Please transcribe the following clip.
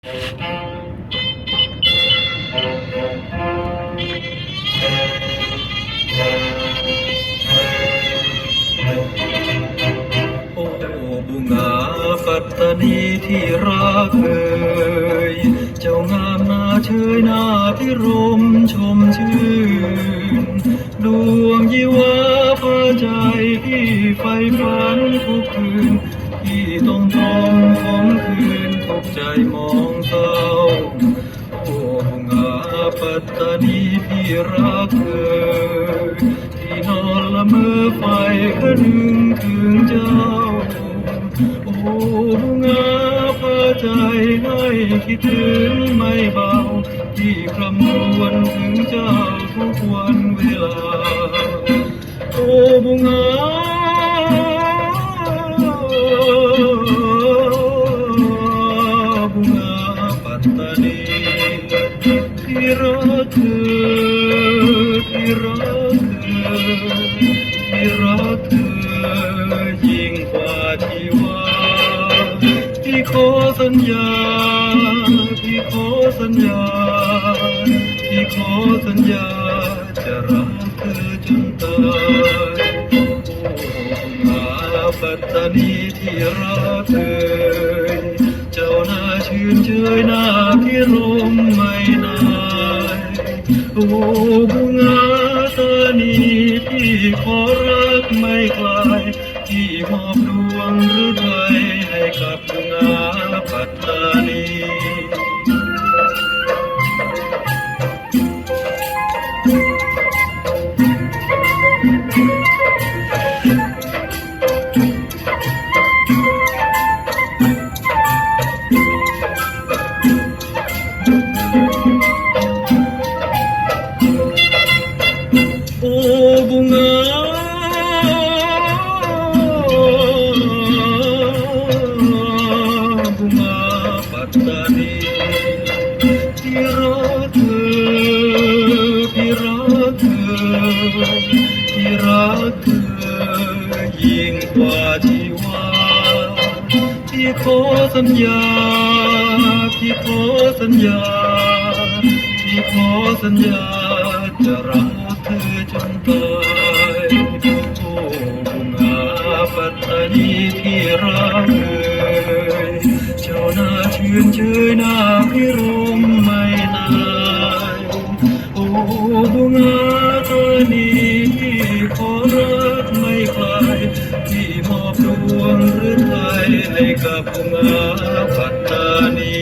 โอ้บุงาปัตตานีที่รักเอ่ยเจ้างามนาเชยหน้าพิรมชมชื่น ดวงยีวาพาใจพี่ไฟฝันทุกคืนพี่ต้องทนคมคืน ใจมองเศร้าโอ้บุงาปัตตานีพี่รักเอ่ยที่นอนละเมอไฟก็นึงถึงเจ้า โอ้บุงาพาใจให้คิดถึงไม่เบา ที่คำครวญถึงเจ้าทุกวันเวลา โอ้บุงา เธอที่รักเธอที่รักเธอยิ่งกว่าชีวาที่ขอสัญญาที่ขอสัญญาที่ขอสัญญาจะรักเธอจนตายโอ้มาปัตตานีที่รักเธอเจ้าหน้าชื่นเชยหน้าพิรมไม่ โอ้บุงาตานีที่ขอรักไม่คลายที่มอบดวงหรือไทยให้กับบุงาปัตตานี ยิ่งกว่าชีวาที่ขอสัญญา ที่ขอสัญญา ที่ขอสัญญาจะรักเธอจนตาย หน้าชื่นเชยหน้าพิรมไม่ตายโอ้บุงาตานีที่ขอรักไม่คลายที่มอบดวงหรือไทยให้กับบุงาปัตตานี